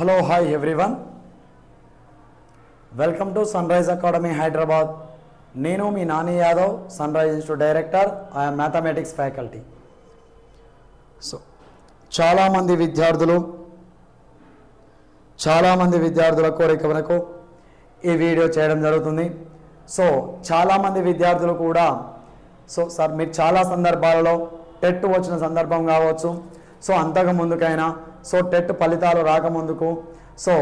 Hello hi everyone welcome to sunrise academy Hyderabad నేను మీ Nani Yadav sunrise institute director I'm mathematics faculty so చాలామంది విద్యార్థులు చాలామంది విద్యార్థుల కోరిక వరకు ఈ వీడియో చేయడం జరుగుతుంది. సో చాలామంది విద్యార్థులు కూడా సో సార్ మీరు చాలా సందర్భాలలో టెట్ వచ్చిన సందర్భం కావచ్చు. సో అంతకు ముందుకైనా సో టెట్ ఫలితాలు రాకముందుకు. సో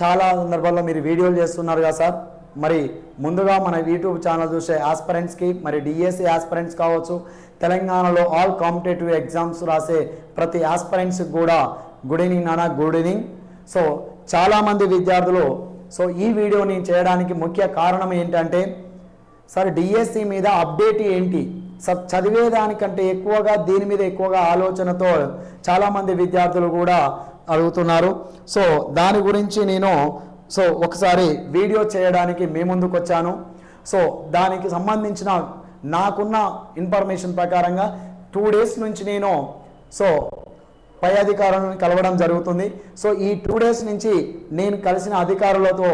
చాలా సందర్భాల్లో మీరు వీడియోలు చేస్తున్నారు కదా సార్. మరి ముందుగా మన యూట్యూబ్ ఛానల్ చూసే ఆస్పరెంట్స్కి మరి డిఎస్సి ఆస్పరెంట్స్ కావచ్చు తెలంగాణలో ఆల్ కాంపిటేటివ్ ఎగ్జామ్స్ రాసే ప్రతి ఆస్పరెంట్స్కి కూడా గుడ్ ఈవినింగ్ నానా గుడ్ ఈవినింగ్ సో చాలామంది విద్యార్థులు సో ఈ వీడియోని చేయడానికి ముఖ్య కారణం ఏంటంటే సార్ డిఎస్సి మీద అప్డేట్ ఏంటి? చదివేదానికంటే ఎక్కువగా దీని మీద ఎక్కువగా ఆలోచనతో చాలామంది విద్యార్థులు కూడా అడుగుతున్నారు. సో దాని గురించి నేను సో ఒకసారి వీడియో చేయడానికి మీ ముందుకు వచ్చాను. సో దానికి సంబంధించిన నాకున్న ఇన్ఫర్మేషన్ ప్రకారంగా టూ డేస్ నుంచి నేను సో పై అధికారులను కలవడం జరుగుతుంది. సో ఈ టూ డేస్ నుంచి నేను కలిసిన అధికారులతో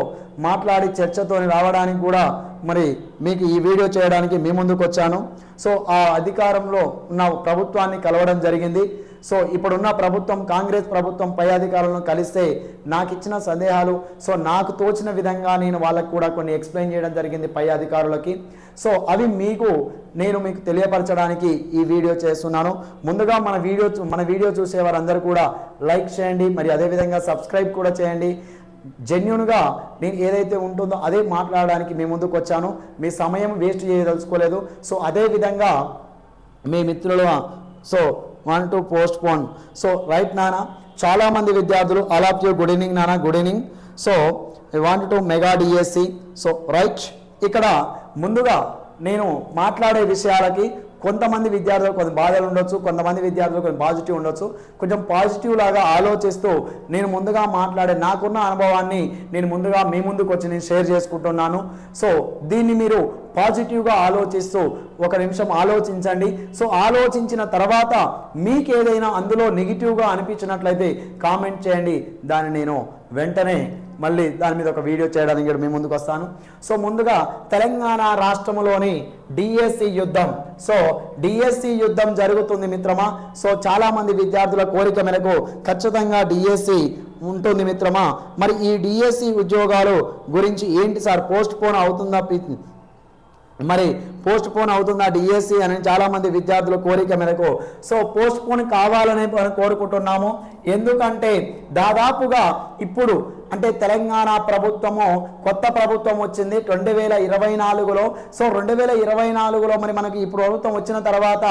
మాట్లాడి చర్చతో రావడానికి కూడా మరి మీకు ఈ వీడియో చేయడానికి మీ ముందుకు వచ్చాను సో ఆ అధికారంలో ఉన్న ప్రభుత్వాన్ని కలవడం జరిగింది. సో ఇప్పుడున్న ప్రభుత్వం కాంగ్రెస్ ప్రభుత్వం పై అధికారులను కలిస్తే నాకు ఇచ్చిన సందేహాలు సో నాకు తోచిన విధంగా నేను వాళ్ళకు కూడా కొన్ని ఎక్స్ప్లెయిన్ చేయడం జరిగింది పై అధికారులకి. సో అవి మీకు నేను మీకు తెలియపరచడానికి ఈ వీడియో చేస్తున్నాను. ముందుగా మన వీడియో చూ- మన వీడియో చూసే వారందరూ కూడా లైక్ చేయండి మరి అదేవిధంగా సబ్స్క్రైబ్ కూడా చేయండి. జెన్యున్గా నేను ఏదైతే ఉంటుందో అదే మాట్లాడడానికి మీ ముందుకు వచ్చాను. మీ సమయం వేస్ట్ చేయదలుచుకోలేదు. సో అదే విధంగా మీ మిత్రులు so one two postpone so right నానా చాలామంది విద్యార్థులు all of you good evening నానా good evening so I want to mega DSC so right ఇక్కడ ముందుగా నేను మాట్లాడే విషయాలకి కొంతమంది విద్యార్థులు కొంత బాధలు ఉండొచ్చు కొంతమంది విద్యార్థులు కొంచెం పాజిటివ్ ఉండొచ్చు. కొంచెం పాజిటివ్ లాగా ఆలోచిస్తూ నేను ముందుగా మాట్లాడే నాకున్న అనుభవాన్ని నేను ముందుగా మీ ముందుకు వచ్చి నేను షేర్ చేసుకుంటున్నాను. సో దీన్ని మీరు పాజిటివ్గా ఆలోచిస్తూ ఒక నిమిషం ఆలోచించండి. సో ఆలోచించిన తర్వాత మీకు ఏదైనా అందులో నెగిటివ్గా అనిపించినట్లయితే కామెంట్ చేయండి. దాన్ని నేను వెంటనే మళ్ళీ దాని మీద ఒక వీడియో చేయడానికి కూడా మీ ముందుకు వస్తాను. సో ముందుగా తెలంగాణ రాష్ట్రంలోని డిఎస్సి యుద్ధం. సో డిఎస్సి యుద్ధం జరుగుతుంది మిత్రమా? సో చాలామంది విద్యార్థుల కోరిక మేరకు ఖచ్చితంగా డిఎస్సి ఉంటుంది మిత్రమా? మరి ఈ డిఎస్సి ఉద్యోగాలు గురించి ఏంటి సార్? పోస్ట్ పోన్ అవుతుందా? మరి పోస్ట్ పోన్ అవుతుందా డిఎస్సి అని చాలామంది విద్యార్థుల కోరిక మేరకు. సో పోస్ట్ పోన్ కావాలని మనం కోరుకుంటున్నాము. ఎందుకంటే దాదాపుగా ఇప్పుడు అంటే తెలంగాణ ప్రభుత్వము కొత్త ప్రభుత్వం వచ్చింది రెండు వేల ఇరవై నాలుగులో. సో రెండు వేల ఇరవై నాలుగులో మరి మనకి ఈ ప్రభుత్వం వచ్చిన తర్వాత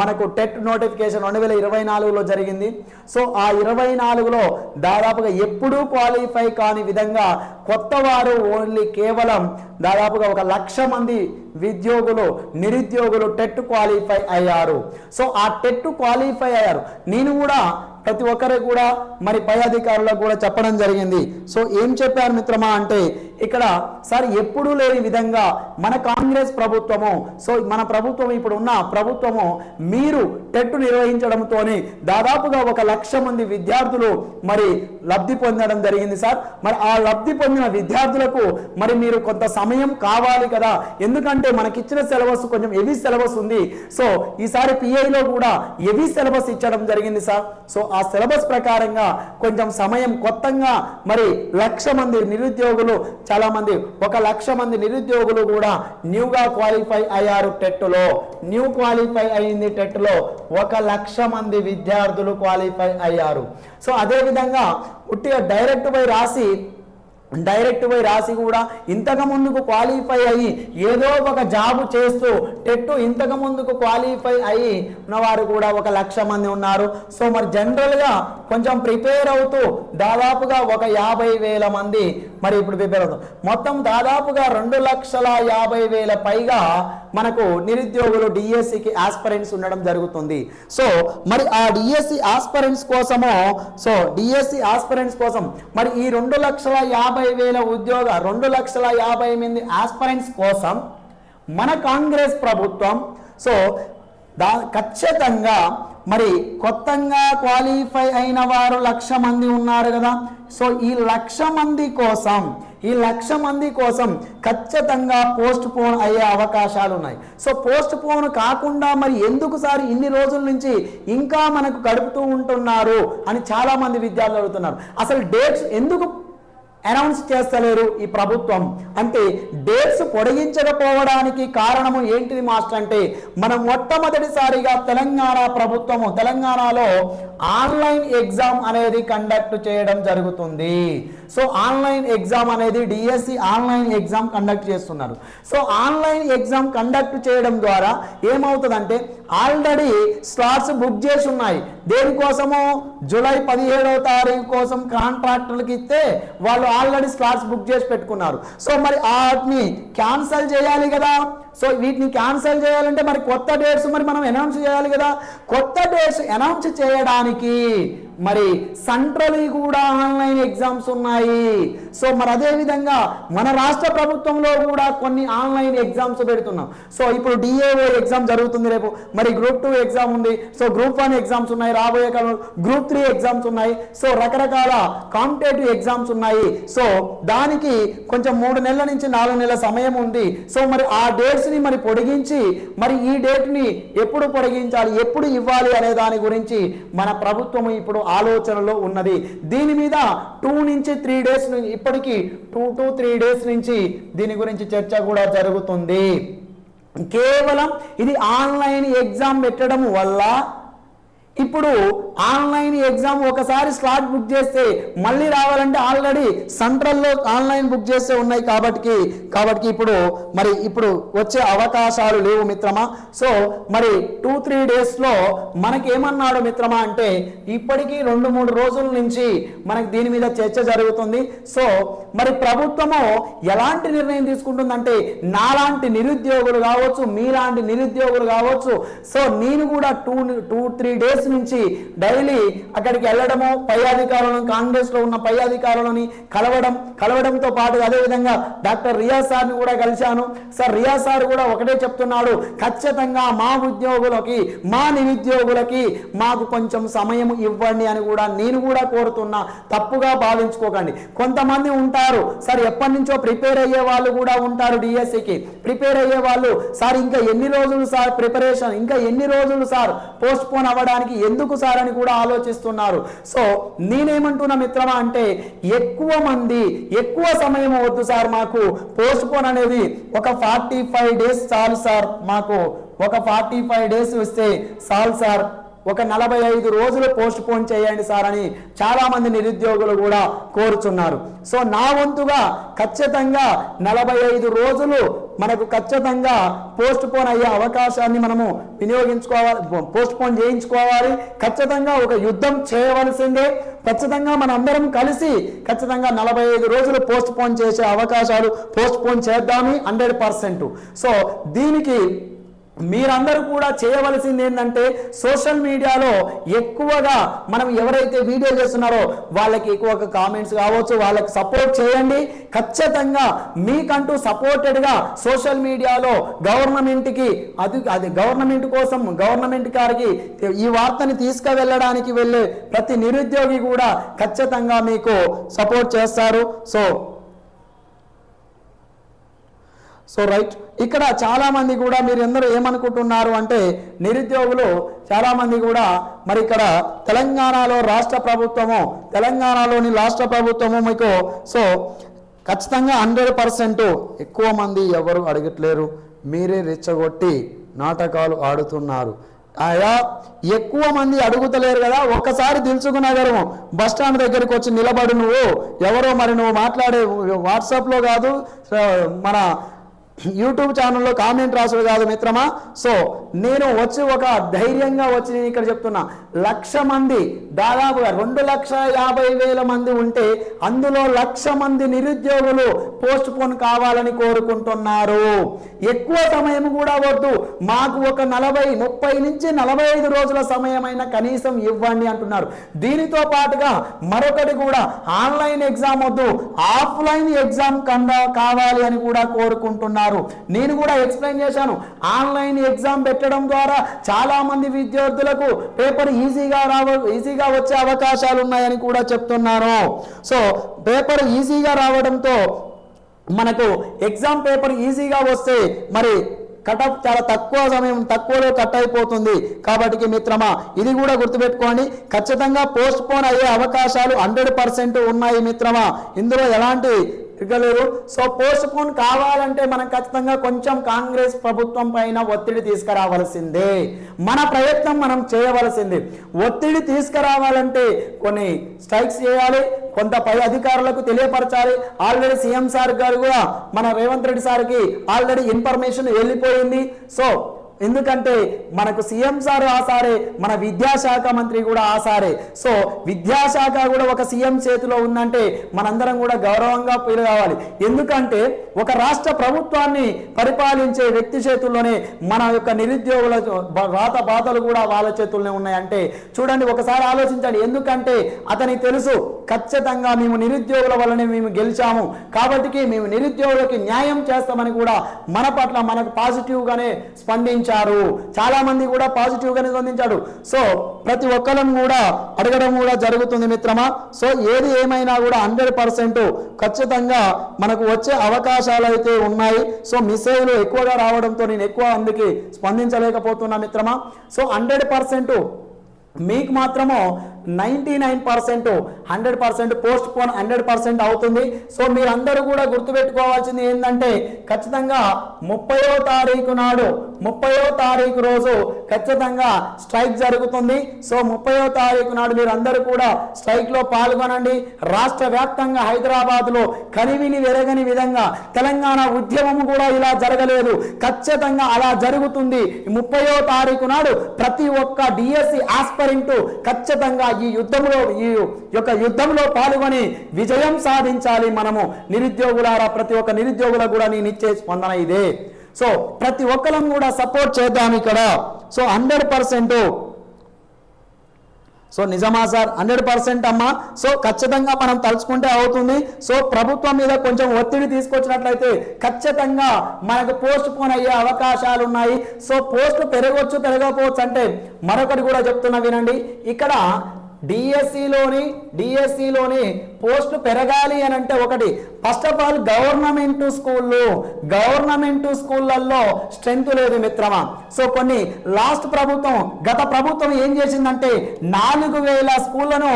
మనకు టెట్ నోటిఫికేషన్ రెండు వేల ఇరవై నాలుగులో జరిగింది. సో ఆ ఇరవై నాలుగులో దాదాపుగా ఎప్పుడూ క్వాలిఫై కాని విధంగా కొత్త వారు ఓన్లీ కేవలం దాదాపుగా ఒక లక్ష మంది విద్యోగులు నిరుద్యోగులు టెట్ క్వాలిఫై అయ్యారు. సో ఆ టెట్ క్వాలిఫై అయ్యారు. నేను కూడా ప్రతి ఒక్కరు కూడా మరి పై అధికారులకు కూడా చెప్పడం జరిగింది. సో ఏం చెప్పారు మిత్రమా అంటే ఇక్కడ సార్ ఎప్పుడూ లేని విధంగా మన కాంగ్రెస్ ప్రభుత్వము సో మన ప్రభుత్వం ఇప్పుడు ఉన్న ప్రభుత్వము మీరు టెట్ నిర్వహించడంతోనే దాదాపుగా ఒక లక్ష మంది విద్యార్థులు మరి లబ్ధి పొందడం జరిగింది సార్. మరి ఆ లబ్ధి పొందిన విద్యార్థులకు మరి మీరు కొంత సమయం కావాలి కదా. ఎందుకంటే మనకిచ్చిన సిలబస్ కొంచెం హెవీ సిలబస్ ఉంది. సో ఈసారి పిఐలో కూడా హెవీ సిలబస్ ఇచ్చడం జరిగింది సార్. సో ఆ సిలబస్ ప్రకారంగా కొంచెం సమయం కొత్తగా మరి లక్ష మంది నిరుద్యోగులు చాలామంది ఒక లక్ష మంది నిరుద్యోగులు కూడా న్యూగా క్వాలిఫై అయ్యారు టెట్లో న్యూ క్వాలిఫై అయింది టెట్లో ఒక లక్ష మంది విద్యార్థులు క్వాలిఫై అయ్యారు. సో అదేవిధంగా ఉట్టిగా డైరెక్ట్ పోయి రాసి డైరెక్ట్ పోయి రాసి కూడా ఇంతకు ముందుకు క్వాలిఫై అయ్యి ఏదో ఒక జాబ్ చేస్తూ టెట్టు ఇంతకు ముందుకు క్వాలిఫై అయ్యి ఉన్నవారు కూడా ఒక లక్ష మంది ఉన్నారు. సో మరి జనరల్గా కొంచెం ప్రిపేర్ అవుతూ దాదాపుగా ఒక యాభై వేల మంది మరి ఇప్పుడు ప్రిపేర్ అవుతాం మొత్తం దాదాపుగా రెండు లక్షల యాభై వేల పైగా మనకు నిరుద్యోగులు డిఎస్సికి ఆస్పరెంట్స్ ఉండడం జరుగుతుంది. సో మరి ఆ డిఎస్సి ఆస్పరెంట్స్ కోసము సో డిఎస్సి ఆస్పరెంట్స్ కోసం మరి ఈ రెండు లక్షల యాభై వేల ఉద్యోగ రెండు లక్షల యాభై మంది ఆస్పరెంట్స్ కోసం మన కాంగ్రెస్ ప్రభుత్వం సో దా ఖచ్చితంగా మరి కొత్తగా క్వాలిఫై అయిన వారు లక్ష మంది ఉన్నారు కదా. సో ఈ లక్ష మంది కోసం ఈ లక్ష మంది కోసం ఖచ్చితంగా పోస్ట్ పోన్ అయ్యే అవకాశాలు ఉన్నాయి సో పోస్ట్ పోన్ కాకుండా మరి ఎందుకు సార్ ఇన్ని రోజుల నుంచి ఇంకా మనకు గడుపుతూ ఉంటున్నారు అని చాలా మంది విద్యార్థులు అడుగుతున్నారు. అసలు డేట్స్ ఎందుకు అనౌన్స్ చేస్తలేరు ఈ ప్రభుత్వం. అంటే డేట్స్ పొడిగించకపోవడానికి కారణము ఏంటిది మాస్టర్ అంటే మనం మొట్టమొదటిసారిగా తెలంగాణ ప్రభుత్వము తెలంగాణలో ఆన్లైన్ ఎగ్జామ్ అనేది కండక్ట్ చేయడం జరుగుతుంది. సో ఆన్లైన్ ఎగ్జామ్ అనేది డిఎస్సి ఆన్లైన్ ఎగ్జామ్ కండక్ట్ చేస్తున్నారు. సో ఆన్లైన్ ఎగ్జామ్ కండక్ట్ చేయడం ద్వారా ఏమవుతుందంటే ఆల్రెడీ స్లాట్స్ బుక్ చేసి ఉన్నాయి. దేనికోసము? జూలై పదిహేడవ తారీఖు కోసం కాంట్రాక్టర్లకు ఇస్తే వాళ్ళు ఆల్రెడీ స్లాట్స్ బుక్ చేసి పెట్టుకున్నారు. సో మరి వాటిని క్యాన్సల్ చేయాలి కదా. సో వీటిని క్యాన్సల్ చేయాలంటే మరి కొత్త డేట్స్ మరి మనం అనౌన్స్ చేయాలి కదా. కొత్త డేట్స్ అనౌన్స్ చేయడానికి की మరి సెంట్రల్ కూడా ఆన్లైన్ ఎగ్జామ్స్ ఉన్నాయి. సో మరి అదే విధంగా మన రాష్ట్ర ప్రభుత్వంలో కూడా కొన్ని ఆన్లైన్ ఎగ్జామ్స్ పెడుతున్నాం. సో ఇప్పుడు డిఏఓ ఎగ్జామ్ జరుగుతుంది రేపు. మరి గ్రూప్ టూ ఎగ్జామ్ ఉంది. సో గ్రూప్ వన్ ఎగ్జామ్స్ ఉన్నాయి. రాబోయే కాలంలో గ్రూప్ త్రీ ఎగ్జామ్స్ ఉన్నాయి. సో రకరకాల కాంపిటేటివ్ ఎగ్జామ్స్ ఉన్నాయి. సో దానికి కొంచెం మూడు నెలల నుంచి నాలుగు నెలల సమయం ఉంది. సో మరి ఆ డేట్స్ని మరి పొడిగించి మరి ఈ డేట్ని ఎప్పుడు పొడిగించాలి ఎప్పుడు ఇవ్వాలి అనే దాని గురించి మన ప్రభుత్వం ఇప్పుడు ఆలోచనలో ఉన్నది. దీని మీద టూ నుంచి త్రీ డేస్ నుంచి ఇప్పటికీ టూ టు త్రీ డేస్ నుంచి దీని గురించి చర్చ కూడా జరుగుతుంది. కేవలం ఇది ఆన్లైన్ ఎగ్జామ్ పెట్టడం వల్ల ఇప్పుడు ఆన్లైన్ ఎగ్జామ్ ఒకసారి స్లాట్ బుక్ చేస్తే మళ్ళీ రావాలంటే ఆల్రెడీ సెంట్రల్లో ఆన్లైన్ బుక్ చేస్తే ఉన్నాయి కాబట్టి కాబట్టి ఇప్పుడు మరి ఇప్పుడు వచ్చే అవకాశాలు లేవు మిత్రమా? సో మరి టూ త్రీ డేస్లో మనకి ఏమన్నాడు మిత్రమా అంటే ఇప్పటికీ రెండు మూడు రోజుల నుంచి మనకి దీని మీద చర్చ జరుగుతుంది. సో మరి ప్రభుత్వము ఎలాంటి నిర్ణయం తీసుకుంటుందంటే నాలాంటి నిరుద్యోగులు కావచ్చు మీలాంటి నిరుద్యోగులు కావచ్చు. సో నేను కూడా టూ టూ త్రీ డేస్ నుంచి డైలీ అక్కడికి వెళ్ళడము పై అధికారులను కాంగ్రెస్లో ఉన్న పై అధికారులని కలవడం కలవడంతో పాటు అదేవిధంగా డాక్టర్ రియాజ్ సార్ని కూడా కలిశాను. సార్ రియాజ్ సార్ కూడా ఒకటే చెప్తున్నాడు ఖచ్చితంగా మా ఉద్యోగులకి మా నిరుద్యోగులకి మాకు కొంచెం సమయం ఇవ్వండి అని కూడా నేను కూడా కోరుతున్నా. తప్పుగా భావించుకోకండి. కొంతమంది ఉంటారు సార్ ఎప్పటి నుంచో ప్రిపేర్ అయ్యే వాళ్ళు కూడా ఉంటారు డిఎస్సికి. ప్రిపేర్ అయ్యే వాళ్ళు సార్ ఇంకా ఎన్ని రోజులు సార్ ప్రిపరేషన్ ఇంకా ఎన్ని రోజులు సార్ పోస్ట్ పోన్ అవ్వడానికి ఎందుకు సార్ అని కూడా ఆలోచిస్తున్నారు. సో నేనేమంటున్నా మిత్రమా అంటే ఎక్కువ మంది ఎక్కువ సమయం వద్దు సార్ మాకు. పోస్ట్ పోన్ అనేది ఒక ఫార్టీ ఫైవ్ డేస్ చాలు సార్ మాకు. ఒక ఫార్టీ ఫైవ్ డేస్ వస్తే చాలు సార్. ఒక నలభై ఐదు రోజులు పోస్ట్ పోన్ చేయండి సార్ అని చాలామంది నిరుద్యోగులు కూడా కోరుచున్నారు. సో నా వంతుగా ఖచ్చితంగా నలభై ఐదు రోజులు మనకు ఖచ్చితంగా పోస్ట్ పోన్ అయ్యే అవకాశాన్ని మనము వినియోగించుకోవాలి పోస్ట్ పోన్ చేయించుకోవాలి. ఖచ్చితంగా ఒక యుద్ధం చేయవలసిందే. ఖచ్చితంగా మనందరం కలిసి ఖచ్చితంగా నలభై ఐదు రోజులు పోస్ట్ పోన్ చేసే అవకాశాలు పోస్ట్ పోన్ చేద్దాము హండ్రెడ్ పర్సెంట్. సో దీనికి మీరందరూ కూడా చేయవలసింది ఏంటంటే సోషల్ మీడియాలో ఎక్కువగా మనం ఎవరైతే వీడియో చేస్తున్నారో వాళ్ళకి ఎక్కువగా కామెంట్స్ కావచ్చు వాళ్ళకి సపోర్ట్ చేయండి. ఖచ్చితంగా మీకంటూ సపోర్టెడ్గా సోషల్ మీడియాలో గవర్నమెంట్కి అది అది గవర్నమెంట్ కోసం గవర్నమెంట్ గారికి ఈ వార్తని తీసుకువెళ్ళడానికి వెళ్ళే ప్రతి నిరుద్యోగి కూడా ఖచ్చితంగా మీకు సపోర్ట్ చేస్తారు. సో సో రైట్ ఇక్కడ చాలామంది కూడా మీరు ఎందరూ ఏమనుకుంటున్నారు అంటే నిరుద్యోగులు చాలామంది కూడా మరి ఇక్కడ తెలంగాణలో రాష్ట్ర ప్రభుత్వము తెలంగాణలోని రాష్ట్ర ప్రభుత్వము మీకు సో ఖచ్చితంగా హండ్రెడ్ పర్సెంట్ ఎక్కువ మంది ఎవరు అడగట్లేరు. మీరే రెచ్చగొట్టి నాటకాలు ఆడుతున్నారు. ఆయా ఎక్కువ మంది అడుగుతలేరు కదా ఒక్కసారి దిల్సుకు బస్ స్టాండ్ దగ్గరికి వచ్చి నిలబడు నువ్వు. ఎవరో మరి నువ్వు మాట్లాడే వాట్సాప్లో కాదు మన యూట్యూబ్ ఛానల్లో కామెంట్ రాసుడు కాదు మిత్రమా? సో నేను వచ్చి ఒక ధైర్యంగా వచ్చి నేను ఇక్కడ చెప్తున్నా. లక్ష మంది దాదాపుగా రెండు లక్ష యాభై వేల మంది ఉంటే అందులో లక్ష మంది నిరుద్యోగులు పోస్ట్ పోన్ కావాలని కోరుకుంటున్నారు. ఎక్కువ సమయం కూడా వద్దు. మాకు ఒక నలభై ముప్పై నుంచి నలభై ఐదు రోజుల సమయమైన కనీసం ఇవ్వండి అంటున్నారు. దీనితో పాటుగా మరొకటి కూడా ఆన్లైన్ ఎగ్జామ్ వద్దు ఆఫ్లైన్ ఎగ్జామ్ కండా కావాలి అని కూడా కోరుకుంటున్నారు. ఉన్నారు. నేను కూడా ఎక్స్ప్లెయిన్ చేశాను. ఆన్లైన్ ఎగ్జామ్ పెట్టడం ద్వారా చాలామంది విద్యార్థులకు పేపర్ ఈజీగా రావ ఈజీగా వచ్చే అవకాశాలు ఉన్నాయని కూడా చెప్తున్నాను సో పేపర్ ఈజీగా రావడంతో మనకు ఎగ్జామ్ పేపర్ ఈజీగా వస్తే మరి కట్ ఆఫ్ చాలా తక్కువ సమయం తక్కువలో కట్ అయిపోతుంది. కాబట్టి మిత్రమా ఇది కూడా గుర్తుపెట్టుకోండి. ఖచ్చితంగా పోస్ట్ పోన్ అయ్యే అవకాశాలు హండ్రెడ్ పర్సెంట్ ఉన్నాయి మిత్రమా. ఇందులో ఎలాంటి ఇవ్వలేరు. సో పోస్ట్ పోన్ కావాలంటే మనం ఖచ్చితంగా కొంచెం కాంగ్రెస్ ప్రభుత్వం పైన ఒత్తిడి తీసుకురావాల్సిందే. మన ప్రయత్నం మనం చేయవలసింది. ఒత్తిడి తీసుకురావాలంటే కొన్ని స్ట్రైక్స్ చేయాలి కొంత పై అధికారులకు తెలియపరచాలి. ఆల్రెడీ సీఎం సార్ గారు కూడా మన రేవంత్ రెడ్డి సార్కి ఆల్రెడీ ఇన్ఫర్మేషన్ వెళ్ళిపోయింది. సో ఎందుకంటే మనకు సీఎం సార్ ఆ సారే మన విద్యాశాఖ మంత్రి కూడా ఆ సారే. సో విద్యాశాఖ కూడా ఒక సీఎం చేతిలో ఉందంటే మనందరం కూడా గౌరవంగా ఫీల్ కావాలి. ఎందుకంటే ఒక రాష్ట్ర ప్రభుత్వాన్ని పరిపాలించే వ్యక్తి చేతుల్లోనే మన యొక్క నిరుద్యోగుల రాత బాధలు కూడా వాళ్ళ చేతుల్లోనే ఉన్నాయంటే చూడండి ఒకసారి ఆలోచించండి. ఎందుకంటే అతనికి తెలుసు ఖచ్చితంగా మేము నిరుద్యోగుల వల్లనే మేము గెలిచాము. కాబట్టి మేము నిరుద్యోగులకి న్యాయం చేస్తామని కూడా మన పట్ల మనకు పాజిటివ్గానే స్పందించారు చాలా మంది కూడా పాజిటివ్గానే స్పందించాడు సో ప్రతి ఒక్కరం కూడా అడగడం కూడా జరుగుతుంది మిత్రమా? సో ఏది ఏమైనా కూడా హండ్రెడ్ పర్సెంట్ ఖచ్చితంగా మనకు వచ్చే అవకాశాలు అయితే ఉన్నాయి. సో మిసైలు ఎక్కువగా రావడంతో నేను ఎక్కువ అందుకే స్పందించలేకపోతున్నా మిత్రమా? సో హండ్రెడ్ పర్సెంట్ మీకు మాత్రము ninety nine percent hundred percent postpone hundred percent అవుతుంది. సో మీరందరూ కూడా గుర్తుపెట్టుకోవాల్సింది ఏంటంటే ఖచ్చితంగా ముప్పయో తారీఖు నాడు ముప్పయో తారీఖు రోజు ఖచ్చితంగా స్ట్రైక్ జరుగుతుంది. సో ముప్పయో తారీఖు నాడు మీరందరూ కూడా స్ట్రైక్లో పాల్గొనండి. రాష్ట్ర వ్యాప్తంగా హైదరాబాద్లో కనివిని వెరగని విధంగా తెలంగాణ ఉద్యమం కూడా ఇలా జరగలేదు. ఖచ్చితంగా అలా జరుగుతుంది. ముప్పయో తారీఖు నాడు ప్రతి ఒక్క డిఎస్సి ఆస్పరింట్ ఖచ్చితంగా ఈ యుద్ధంలో ఈ యొక్క యుద్ధంలో పాల్గొని విజయం సాధించాలి మనము. నిరుద్యోగులారా ప్రతి ఒక్క నిరుద్యోగులకు కూడా నేను ఇచ్చే స్పందన ఇదే. సో ప్రతి ఒక్కరం కూడా సపోర్ట్ చేద్దాం ఇక్కడ. సో హండ్రెడ్ పర్సెంట్ సో నిజమా సార్? హండ్రెడ్ పర్సెంట్ అమ్మా. సో ఖచ్చితంగా మనం తలుచుకుంటే అవుతుంది. సో ప్రభుత్వం మీద కొంచెం ఒత్తిడి తీసుకొచ్చినట్లయితే ఖచ్చితంగా మనకు పోస్ట్ పోన్ అయ్యే అవకాశాలు ఉన్నాయి. సో పోస్టులు పెరగవచ్చు పెరగకపోవచ్చు అంటే మరొకటి కూడా చెప్తున్నా వినండి. ఇక్కడ డిఎస్సిలోని డిఎస్సిలోని పోస్టు పెరగాలి అని అంటే ఒకటి. ఫస్ట్ ఆఫ్ ఆల్ గవర్నమెంట్ స్కూళ్ళు. గవర్నమెంట్ స్కూళ్ళల్లో స్ట్రెంత్ లేదు మిత్రమా. సో కొన్ని లాస్ట్ ప్రభుత్వం గత ప్రభుత్వం ఏం చేసిందంటే నాలుగు వేల స్కూళ్ళను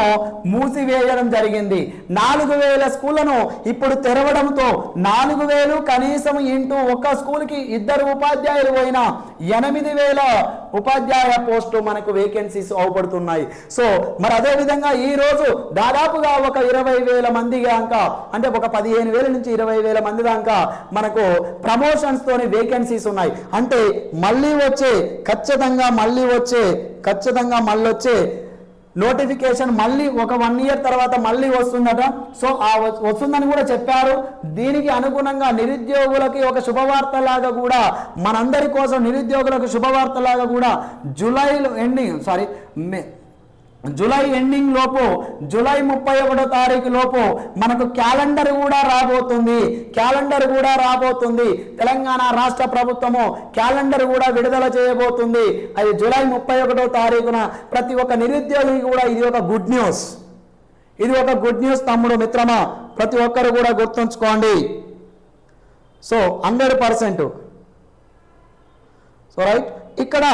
మూసివేయడం జరిగింది. నాలుగు వేల స్కూళ్ళను ఇప్పుడు తెరవడంతో నాలుగు వేలు కనీసం ఇంటూ ఒక స్కూల్కి ఇద్దరు ఉపాధ్యాయులు పోయినా ఎనిమిది వేల ఉపాధ్యాయ పోస్టు మనకు వేకెన్సీస్ అవపడుతున్నాయి. సో మరి అదేవిధంగా ఈరోజు దాదాపుగా ఒక ఇరవై వేల మంది దాకా అంటే ఒక పదిహేను వేల నుంచి ఇరవై వేల మంది దాకా మనకు ప్రమోషన్స్ తోని వేకెన్సీస్ ఉన్నాయి. అంటే మళ్ళీ వచ్చే ఖచ్చితంగా మళ్ళీ వచ్చే ఖచ్చితంగా మళ్ళీ వచ్చే నోటిఫికేషన్ మళ్ళీ ఒక వన్ ఇయర్ తర్వాత మళ్ళీ వస్తుందట. సో ఆ వస్తుందని కూడా చెప్పారు. దీనికి అనుగుణంగా నిరుద్యోగులకి ఒక శుభవార్త లాగా కూడా మనందరి కోసం నిరుద్యోగులకు శుభవార్త లాగా కూడా జూలైలో ending sorry May July ending లోపు జూలై ముప్పై ఒకటో తారీఖు లోపు మనకు క్యాలెండర్ కూడా రాబోతుంది. క్యాలెండర్ కూడా రాబోతుంది. తెలంగాణ రాష్ట్ర ప్రభుత్వము క్యాలెండర్ కూడా విడుదల చేయబోతుంది. అది జూలై ముప్పై ఒకటో తారీఖున ప్రతి ఒక్క నిరుద్యోగికి కూడా ఇది ఒక గుడ్ న్యూస్. ఇది ఒక గుడ్ న్యూస్ తమ్ముడు మిత్రమా. ప్రతి ఒక్కరు కూడా గుర్తుంచుకోండి. So hundred percent. So right? ఇక్కడ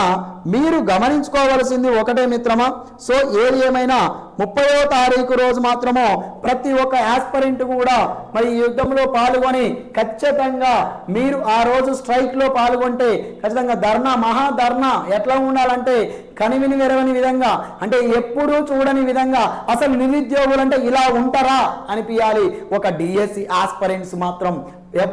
మీరు గమనించుకోవలసింది ఒకటే మిత్రమా? సో ఏది ఏమైనా ముప్పయో తారీఖు రోజు మాత్రము ప్రతి ఒక్క యాస్పరెంట్ కూడా మరి ఈ యుద్ధంలో పాల్గొని ఖచ్చితంగా మీరు ఆ రోజు స్ట్రైక్లో పాల్గొంటే ఖచ్చితంగా ధర్నా మహా ధర్నా ఎట్లా ఉండాలంటే కనివిని వెరవని విధంగా అంటే ఎప్పుడూ చూడని విధంగా అసలు నిరుద్యోగులు అంటే ఇలా ఉంటారా అనిపించాలి ఒక డిఎస్సి ఆస్పరెంట్స్ మాత్రం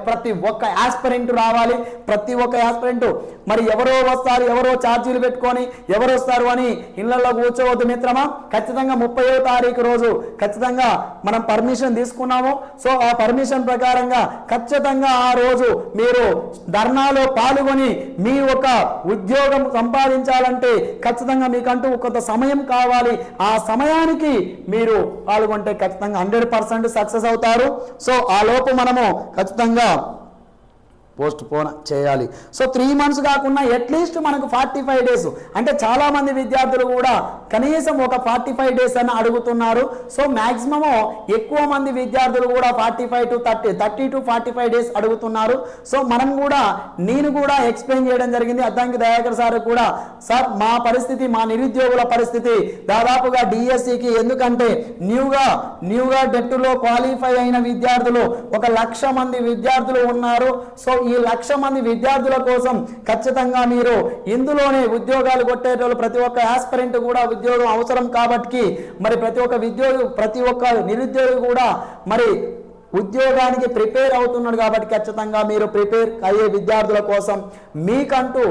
ప్రతి ఒక్క యాస్పరెంట్ రావాలి. ప్రతి ఒక్క యాస్పరెంట్ మరి ఎవరో వస్తారు ఎవరో ఛార్జీలు పెట్టుకొని ఎవరు వస్తారు అని ఇళ్ళలో కూర్చోవద్దు మిత్రమా? ఖచ్చితంగా ముప్పయో తారీఖు రోజు ఖచ్చితంగా మనం పర్మిషన్ తీసుకున్నాము. సో ఆ పర్మిషన్ ప్రకారంగా ఖచ్చితంగా ఆ రోజు మీరు ధర్నాలో పాల్గొని మీ ఒక ఉద్యోగం సంపాదించాలంటే ఖచ్చితంగా మీకంటూ కొంత సమయం కావాలి. ఆ సమయానికి మీరు పాల్గొంటే ఖచ్చితంగా హండ్రెడ్ పర్సెంట్ సక్సెస్ అవుతారు. సో ఆ లోపు మనము ఖచ్చితంగా పోస్ట్ పోన్ చేయాలి. సో త్రీ మంత్స్ కాకుండా అట్లీస్ట్ మనకు ఫార్టీ ఫైవ్ డేస్ అంటే చాలామంది విద్యార్థులు కూడా కనీసం ఒక ఫార్టీ ఫైవ్ డేస్ అని అడుగుతున్నారు. సో మాక్సిమము ఎక్కువ మంది విద్యార్థులు కూడా forty five to thirty thirty to forty five days అడుగుతున్నారు. సో మనం కూడా నేను కూడా ఎక్స్ప్లెయిన్ చేయడం జరిగింది. అద్దంకి దయాకర్ సార్ కూడా సార్ మా పరిస్థితి మా నిరుద్యోగుల పరిస్థితి దాదాపుగా డిఎస్సికి ఎందుకంటే న్యూగా న్యూగా డెట్లో క్వాలిఫై అయిన విద్యార్థులు ఒక లక్ష మంది విద్యార్థులు ఉన్నారు. సో ఈ లక్ష మంది విద్యార్థుల కోసం ఖచ్చితంగా మీరు ఇందులోనే ఉద్యోగాలు కొట్టేటోళ్ళు ప్రతి ఒక్క ఆస్పరెంట్ కూడా ఉద్యోగం అవసరం కాబట్టి మరి ప్రతి ఒక్క ఉద్యోగి ప్రతి ఒక్క నిరుద్యోగి కూడా మరి ఉద్యోగానికి ప్రిపేర్ అవుతున్నాడు కాబట్టి ఖచ్చితంగా మీరు ప్రిపేర్ అయ్యే విద్యార్థుల కోసం మీకంటూ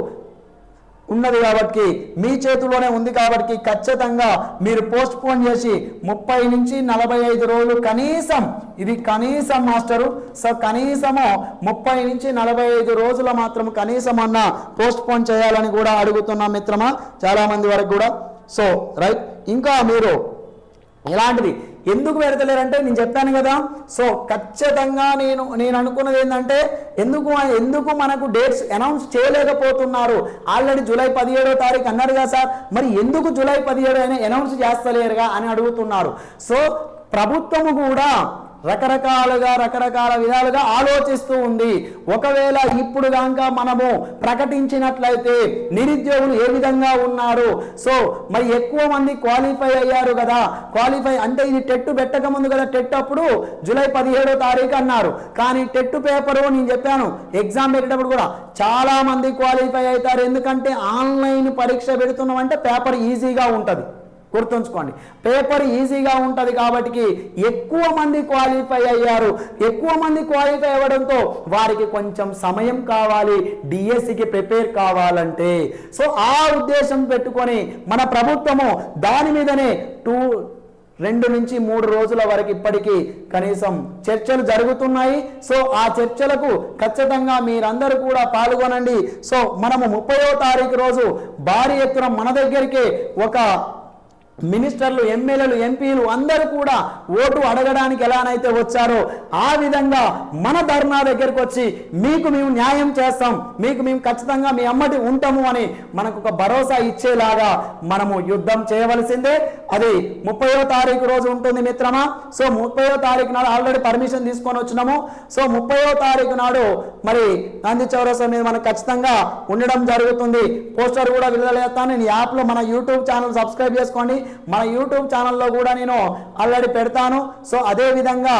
ఉన్నది కాబట్టి మీ చేతిలోనే ఉంది కాబట్టి ఖచ్చితంగా మీరు పోస్ట్ పోన్ చేసి ముప్పై నుంచి నలభై ఐదు రోజులు కనీసం ఇది కనీసం మాస్టరు సో కనీసము ముప్పై నుంచి నలభై ఐదు రోజుల మాత్రం కనీసం అన్న పోస్ట్ పోన్ చేయాలని కూడా అడుగుతున్నాం మిత్రమా చాలామంది వరకు కూడా. సో రైట్ ఇంకా మీరు ఇలాంటిది ఎందుకు పెడతలేరంటే నేను చెప్పాను కదా. సో ఖచ్చితంగా నేను నేను అనుకున్నది ఏంటంటే ఎందుకు ఎందుకు మనకు డేట్స్ అనౌన్స్ చేయలేకపోతున్నారు? ఆల్రెడీ జూలై పదిహేడో తారీఖు అన్నారు కదా సార్. మరి ఎందుకు జూలై పదిహేడు అయినా అనౌన్స్ చేస్తలేరుగా అని అడుగుతున్నారు. సో ప్రభుత్వము కూడా రకరకాలుగా రకరకాల విధాలుగా ఆలోచిస్తూ ఉంది ఒకవేళ ఇప్పుడు కనుక మనము ప్రకటించినట్లయితే నిరుద్యోగులు ఏ విధంగా ఉన్నారు? సో మరి ఎక్కువ మంది క్వాలిఫై అయ్యారు కదా. క్వాలిఫై అంటే ఇది టెట్ పెట్టక ముందు కదా టెట్ అప్పుడు జూలై పదిహేడో తారీఖు అన్నారు. కానీ టెట్ పేపరు నేను చెప్పాను ఎగ్జామ్ పెట్టేటప్పుడు కూడా చాలా మంది క్వాలిఫై అవుతారు. ఎందుకంటే ఆన్లైన్ పరీక్ష పెడుతున్నాం అంటే పేపర్ ఈజీగా ఉంటుంది. గుర్తుంచుకోండి. పేపర్ ఈజీగా ఉంటుంది కాబట్టి ఎక్కువ మంది క్వాలిఫై అయ్యారు. ఎక్కువ మంది క్వాలిఫై అవ్వడంతో వారికి కొంచెం సమయం కావాలి. డిఎస్సికి ప్రిపేర్ కావాలంటే. సో ఆ ఉద్దేశం పెట్టుకొని మన ప్రభుత్వము దాని మీదనే టూ రెండు నుంచి మూడు రోజుల వరకు ఇప్పటికీ కనీసం చర్చలు జరుగుతున్నాయి. సో ఆ చర్చలకు ఖచ్చితంగా మీరందరూ కూడా పాల్గొనండి. సో మనము ముప్పయో తారీఖు రోజు భారీ ఎత్తున మన దగ్గరికి ఒక మినిస్టర్లు ఎమ్మెల్యేలు ఎంపీలు అందరూ కూడా ఓటు అడగడానికి ఎలానైతే వచ్చారో ఆ విధంగా మన ధర్నా దగ్గరకు వచ్చి మీకు మేము న్యాయం చేస్తాం మీకు మేము ఖచ్చితంగా మీ అమ్మటి ఉంటాము అని మనకు ఒక భరోసా ఇచ్చేలాగా మనము యుద్ధం చేయవలసిందే. అది ముప్పయో తారీఖు రోజు ఉంటుంది మిత్రమా? సో ముప్పయో తారీఖు నాడు ఆల్రెడీ పర్మిషన్ తీసుకొని వచ్చినాము. సో ముప్పయో తారీఖు నాడు మరి గాంధీ చౌరస్తా మీద మనకు ఖచ్చితంగా ఉండడం జరుగుతుంది. పోస్టర్ కూడా విడుదల చేస్తాను. నేను యాప్లో మన యూట్యూబ్ ఛానల్ సబ్స్క్రైబ్ చేసుకోండి. మన యూట్యూబ్ ఛానల్లో కూడా నేను ఆల్రెడీ పెడతాను. సో అదే విధంగా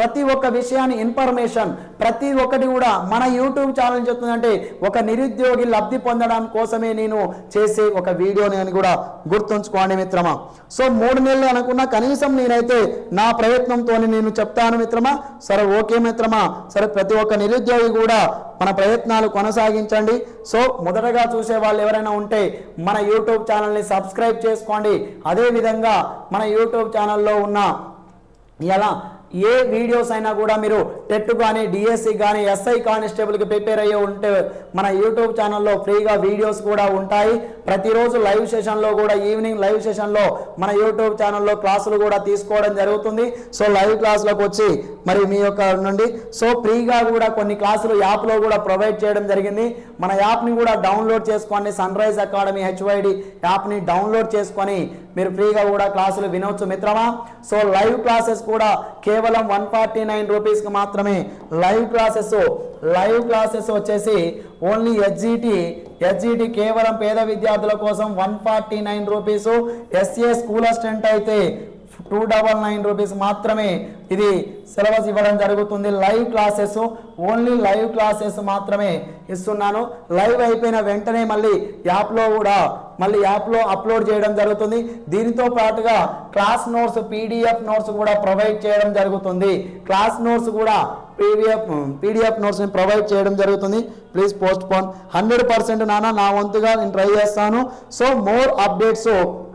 ప్రతి ఒక్క విషయాన్ని ఇన్ఫర్మేషన్ ప్రతి ఒక్కటి కూడా మన యూట్యూబ్ ఛానల్ చెప్తుందంటే ఒక నిరుద్యోగి లబ్ధి పొందడం కోసమే నేను చేసే ఒక వీడియోని అని కూడా గుర్తుంచుకోండి మిత్రమా. సో మూడు నెలలు అనుకున్నా కనీసం నేనైతే నా ప్రయత్నంతో నేను చెప్తాను మిత్రమా. సరే ఓకే మిత్రమా. సరే ప్రతి ఒక్క నిరుద్యోగి కూడా మన ప్రయత్నాలు కొనసాగించండి. సో మొదటగా చూసే వాళ్ళు ఎవరైనా ఉంటే మన యూట్యూబ్ ఛానల్ని సబ్స్క్రైబ్ చేసుకోండి. అదేవిధంగా మన యూట్యూబ్ ఛానల్లో ఉన్న ఇలా ఏ వీడియోస్ అయినా కూడా మీరు టెట్ కానీ డిఎస్సి కానీ ఎస్ఐ కానిస్టేబుల్కి ప్రిపేర్ అయ్యి ఉంటే మన యూట్యూబ్ ఛానల్లో ఫ్రీగా వీడియోస్ కూడా ఉంటాయి. ప్రతిరోజు లైవ్ సెషన్లో కూడా ఈవినింగ్ లైవ్ సెషన్లో మన యూట్యూబ్ ఛానల్లో క్లాసులు కూడా తీసుకోవడం జరుగుతుంది. సో లైవ్ క్లాసులకు వచ్చి మరి మీ యొక్క నుండి. సో ఫ్రీగా కూడా కొన్ని క్లాసులు యాప్లో కూడా ప్రొవైడ్ చేయడం జరిగింది. మన యాప్ని కూడా డౌన్లోడ్ చేసుకోండి సన్ రైజ్ అకాడమీ హెచ్వైడి యాప్ని డౌన్లోడ్ చేసుకొని మీరు ఫ్రీగా కూడా క్లాసులు వినొచ్చు మిత్రమా. సో లైవ్ క్లాసెస్ కూడా కేవలం వన్ ఫార్టీ నైన్ రూపీస్కి మాత్రమే లైవ్ క్లాసెస్ లైవ్ క్లాసెస్ వచ్చేసి ఓన్లీ హెచ్జిటి హెచ్జిటి కేవలం పేద విద్యార్థుల కోసం one forty nine rupees SA school assistant అయితే టూ డబల్ నైన్ రూపీస్ మాత్రమే ఇది సిలబస్ ఇవ్వడం జరుగుతుంది. Live classes only live classes మాత్రమే ఇస్తున్నాను. లైవ్ అయిపోయిన వెంటనే మళ్ళీ యాప్లో కూడా మళ్ళీ యాప్లో అప్లోడ్ చేయడం జరుగుతుంది. దీనితో పాటుగా క్లాస్ నోట్స్ పీడిఎఫ్ నోట్స్ కూడా ప్రొవైడ్ చేయడం జరుగుతుంది. క్లాస్ నోట్స్ కూడా పీడిఎఫ్ పీడిఎఫ్ నోట్స్ని ప్రొవైడ్ చేయడం జరుగుతుంది. Please postpone hundred percent నాన్న నా వంతుగా నేను ట్రై చేస్తాను. సో మోర్ అప్డేట్స్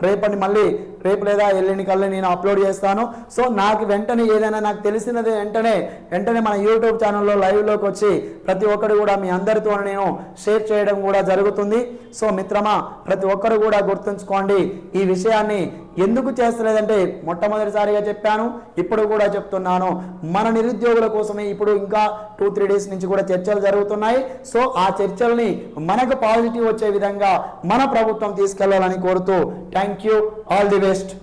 రేపటి మళ్ళీ రేపు లేదా ఎల్లుండి కల్లా నేను అప్లోడ్ చేస్తాను. సో నాకు వెంటనే ఏదైనా నాకు తెలిసినది వెంటనే వెంటనే మన యూట్యూబ్ ఛానల్లో లైవ్లోకి వచ్చి ప్రతి ఒక్కరు కూడా మీ అందరితో నేను షేర్ చేయడం కూడా జరుగుతుంది. సో మిత్రమా ప్రతి ఒక్కరు కూడా గుర్తుంచుకోండి ఈ విషయాన్ని ఎందుకు చేస్తలేదంటే మొట్టమొదటిసారిగా చెప్పాను ఇప్పుడు కూడా చెప్తున్నాను. మన నిరుద్యోగుల కోసమే ఇప్పుడు ఇంకా టూ త్రీ డేస్ నుంచి కూడా చర్చలు జరుగుతున్నాయి. సో ఆ చర్చల్ని మనకు పాజిటివ్ వచ్చే విధంగా మన ప్రభుత్వం తీసుకెళ్ళాలని కోరుతూ thank you all the best